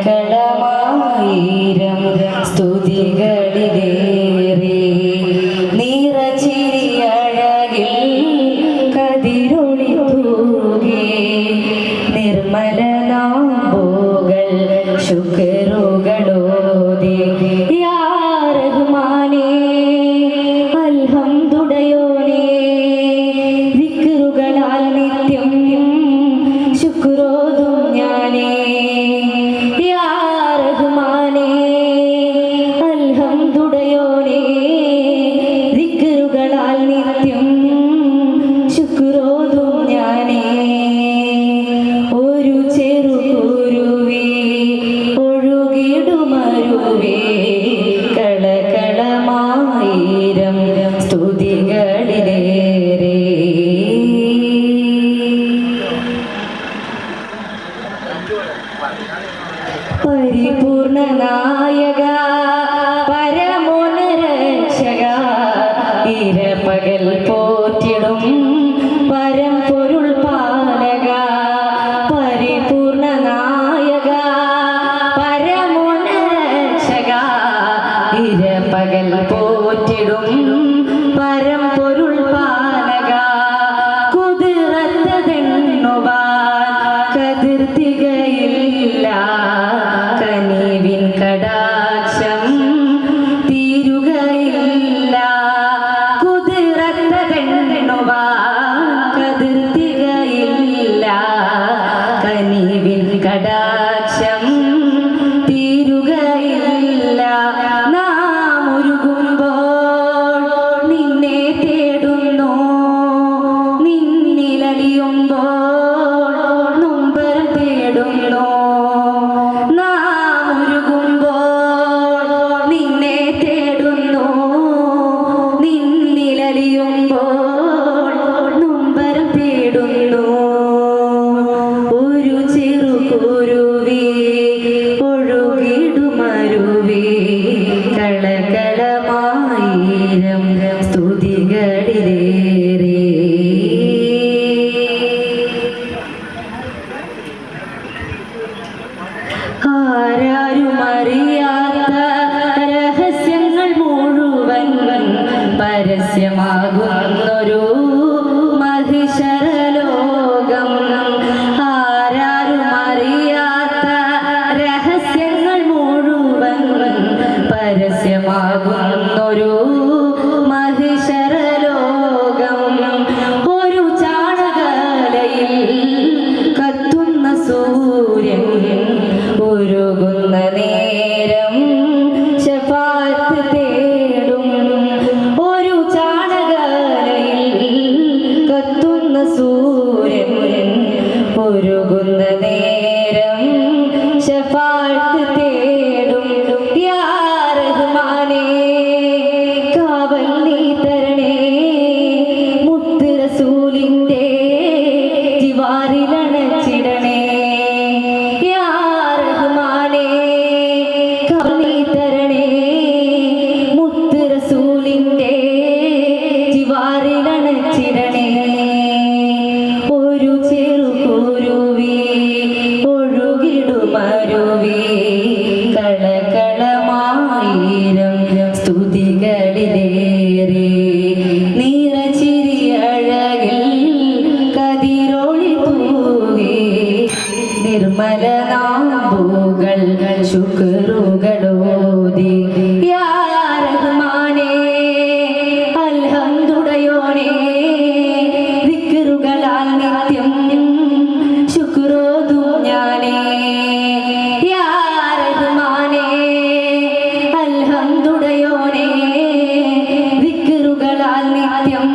കളകളമായിരം സ്തുതികളിലേറി നിറചിരിയഴകിൽ കതിരൊളി തൂകി നിർമ്മലനാമ്പുകൾ ശുക്രുകളോ പരിപൂർണനായക പരമോനരക്ഷക ഇരപകൽ പോറ്റിടും. ആകുന്നൊരു മലനാമ്പൂകൾ ശുക്രുകളോതി. യാരഹ്മാനെ അൽഹംദുടയോനെ ദിക്കറുകളാൽ നിത്യം ശുക്രോതും ഞാനേ. യാരഹ്മാനെ അൽഹംദുടയോനെ ദിക്കറുകളാൽ നിത്യം